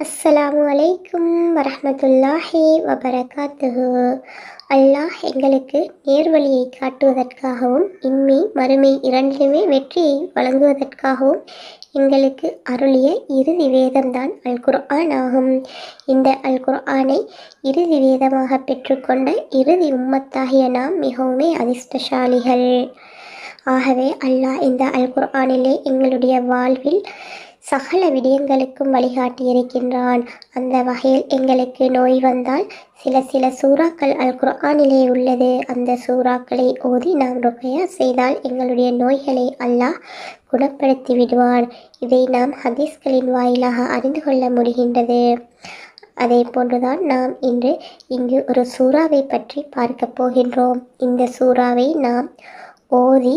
அஸ்ஸலாமு அலைக்கும் வரமத்துல்லாஹி வபரகாத்துஹு. அல்லாஹ் எங்களுக்கு நேர்வழியை காட்டுவதற்காகவும் இம்மி மறுமை இரண்டிலுமே வெற்றியை வழங்குவதற்காகவும் எங்களுக்கு அருளிய இறுதி வேதம்தான் அல் குர்ஆன் ஆகும் இந்த அல் குர்ஆனை இறுதி வேதமாக பெற்றுக்கொண்ட இறுதி உம்மத்தாகிய நாம் மிகவுமே அதிர்ஷ்டசாலிகள். ஆகவே அல்லாஹ் இந்த அல் குர்ஆனிலே எங்களுடைய வாழ்வில் சகல விடயங்களுக்கும் வழிகாட்டியிருக்கின்றான் அந்த வகையில் எங்களுக்கு நோய் வந்தால் சில சில சூறாக்கள் அல் குர்ஆனிலே உள்ளது. அந்த சூறாக்களை ஓதி நாம் ருக்கையா செய்தால் எங்களுடைய நோய்களை அல்லாஹ் குணப்படுத்தி விடுவான். இதை நாம் ஹதீஸ்களின் வாயிலாக அறிந்து கொள்ள முடிகின்றது. அதே போன்றுதான் நாம் இன்று இங்கு ஒரு சூறாவை பற்றி பார்க்க போகின்றோம். இந்த சூறாவை நாம் ஓதி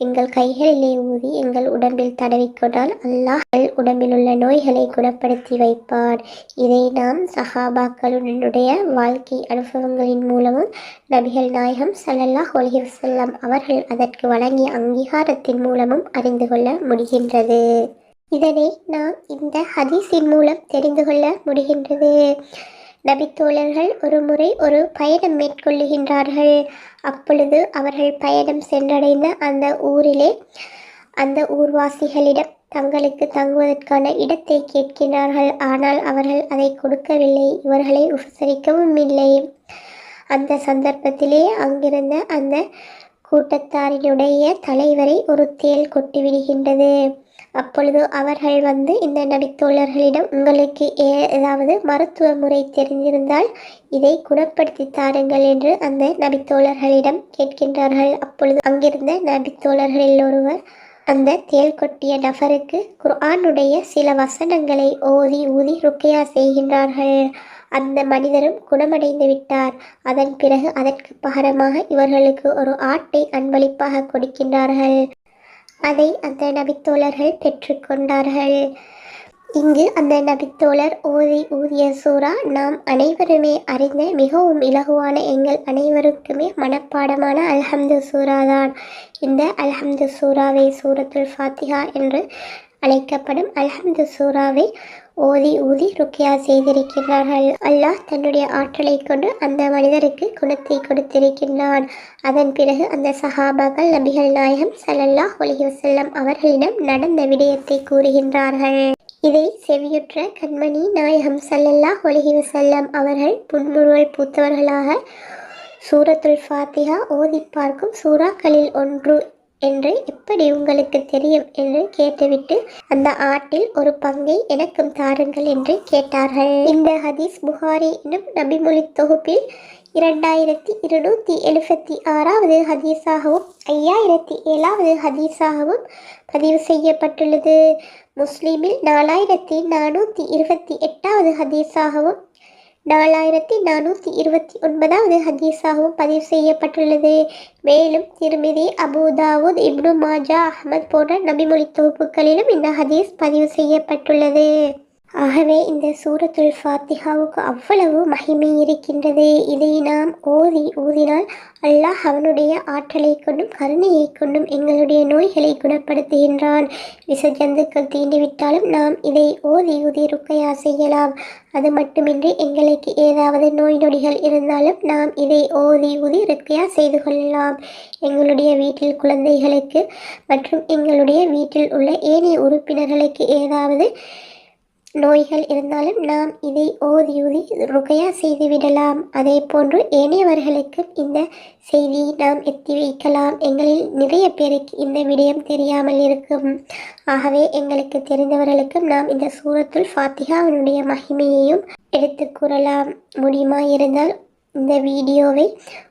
எங்கள் கைகளிலே ஊதி எங்கள் உடம்பில் தடவிக்கொண்டால் அல்லாஹ் உடம்பில் உள்ள நோய்களை குணப்படுத்தி வைப்பார். இதை நாம் சஹாபாக்களுடைய வாழ்க்கை அனுபவங்களின் மூலமும் நபிகள் நாயகம் சல்லல்லாஹ் ஒலிஹி அவர்கள் அதற்கு வழங்கிய அங்கீகாரத்தின் மூலமும் அறிந்து கொள்ள முடிகின்றது. இதனை நாம் இந்த ஹதீஸின் மூலம் தெரிந்து கொள்ள முடிகின்றது. நபித்தோழர்கள் ஒரு முறை ஒரு பயணம் மேற்கொள்ளுகின்றார்கள். அப்பொழுது அவர்கள் பயணம் சென்றடைந்த அந்த ஊரிலே அந்த ஊர்வாசிகளிடம் தங்களுக்கு தங்குவதற்கான இடத்தை கேட்கிறார்கள் ஆனால் அவர்கள் அதை கொடுக்கவில்லை. இவர்களை உபசரிக்கவும் இல்லை. அந்த சந்தர்ப்பத்திலே அங்கிருந்த அந்த கூட்டத்தாரினுடைய தலைவரை ஒரு தேல் கொட்டிவிடுகின்றது. அப்பொழுது அவர்கள் வந்து இந்த நபித்தோழர்களிடம் உங்களுக்கு ஏதாவது மருத்துவ முறை தெரிந்திருந்தால் இதை குணப்படுத்தி தாருங்கள் என்று அந்த நபித்தோழர்களிடம் கேட்கின்றார்கள். அப்பொழுது அங்கிருந்த நபித்தோழர்களில் ஒருவர் அந்த தேல் கொட்டிய நபருக்கு குர்ஆனுடைய சில வசனங்களை ஓதி ஊதி ருக்கையா செய்கின்றார்கள். அந்த மனிதரும் குணமடைந்து விட்டார். அதன் பிறகு அதற்கு பகரமாக இவர்களுக்கு ஒரு ஆட்டை அன்பளிப்பாக கொடுக்கின்றார்கள். அதை அந்த நபித்தோழர்கள் பெற்றுக்கொண்டார்கள். இங்கு அந்த நபித்தோழர் ஓதி ஊதிய சூறா நாம் அனைவருமே அறிந்த மிகவும் இலகுவான எங்கள் அனைவருக்குமே மனப்பாடமான அல்ஹம்து சூரா தான். இந்த அல்ஹம்து சூறாவை சூரத்துல் ஃபாத்திஹா என்று அழைக்கப்படும் அல்ஹம்து சூறாவை ஓதி ஊதி ருக்கியா செய்திருக்கிறார்கள் அல்லாஹ் தன்னுடைய ஆற்றலை கொண்டு அந்த மனிதருக்கு குணத்தை கொடுத்திருக்கின்றான். அதன் பிறகு அந்த சஹாபாக்கள் நபிகள் நாயகம் சல்லல்லாஹ் ஒலிஹி வசல்லம் அவர்களிடம் நடந்த விடயத்தை கூறுகின்றார்கள். இதை செவியுற்ற கண்மணி நாயகம் சல்லல்லாஹ் ஒலிஹி வசல்லம் அவர்கள் புன்முறுவல் பூத்தவர்களாக சூரத்துல் ஃபாத்திஹா ஓதி பார்க்கும் சூறாக்களில் ஒன்று என்று எப்படி உங்களுக்கு தெரியும் என்று கேட்டுவிட்டு அந்த ஆட்டில் ஒரு பங்கை எனக்கும் தாருங்கள் என்று கேட்டார்கள். இந்த ஹதீஸ் புகாரி எனும் நபிமொழி தொகுப்பில் இரண்டாயிரத்தி இருநூற்றி எழுபத்தி ஆறாவது ஹதீஸாகவும் ஐயாயிரத்தி ஏழாவது ஹதீஸாகவும் பதிவு செய்யப்பட்டுள்ளது. முஸ்லீமில் நாலாயிரத்தி நானூற்றி இருபத்தி எட்டாவது ஹதீஸாகவும் நாலாயிரத்தி நானூற்றி இருபத்தி ஒன்பதாவது ஹதீஸாகவும் பதிவு செய்யப்பட்டுள்ளது. மேலும் திருமிதி அபுதாவுத் இப்னு மாஜா அஹமத் போன்ற நபிமொழி தொகுப்புகளிலும் இந்த ஹதீஸ் பதிவு செய்யப்பட்டுள்ளது. ஆகவே இந்த சூரத்துல் ஃபாத்திஹாவுக்கு அவ்வளவு மகிமை இருக்கின்றது. இதை நாம் ஓதி ஊதினால் அல்லாஹ் அவனுடைய ஆற்றலை கொண்டும் கருணையை கொண்டும் எங்களுடைய நோய்களை குணப்படுத்துகின்றான். விசஜந்துக்கள் தீண்டிவிட்டாலும் நாம் இதை ஓதி ஊதி ருக்கையா செய்யலாம். அது மட்டுமின்றி எங்களுக்கு ஏதாவது நோய் நொடிகள் இருந்தாலும் நாம் இதை ஓதி ஊதி ருக்கையா செய்து கொள்ளலாம். எங்களுடைய வீட்டில் குழந்தைகளுக்கு மற்றும் எங்களுடைய வீட்டில் உள்ள ஏனைய உறுப்பினர்களுக்கு ஏதாவது நோய்கள் இருந்தாலும் நாம் இதை ஓதி ஊதி ருகையா செய்துவிடலாம் அதே போன்று ஏனையவர்களுக்கும் இந்த செய்தியை நாம் எத்தி வைக்கலாம். எங்களில் நிறைய பேருக்கு இந்த விடயம் தெரியாமல் இருக்கும். ஆகவே எங்களுக்கு தெரிந்தவர்களுக்கும் நாம் இந்த சூரத்துள் ஃபாத்திகாவினுடைய மகிமையையும் எடுத்து கூறலாம். முடியுமா இருந்தால் இந்த வீடியோவை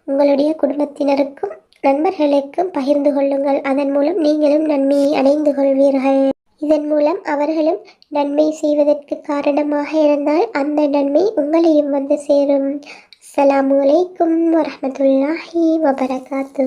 உங்களுடைய குடும்பத்தினருக்கும் நண்பர்களுக்கும் பகிர்ந்து கொள்ளுங்கள். அதன் மூலம் நீங்களும் நன்மையை அடைந்து கொள்வீர்கள். இதன் மூலம் அவர்களும் நன்மை செய்வதற்கு காரணமாக இருந்தால் அந்த நன்மை உங்களையும் வந்து சேரும். அஸ்ஸலாமு அலைக்கும் வரமத்துல்லாஹி வபரகாத்து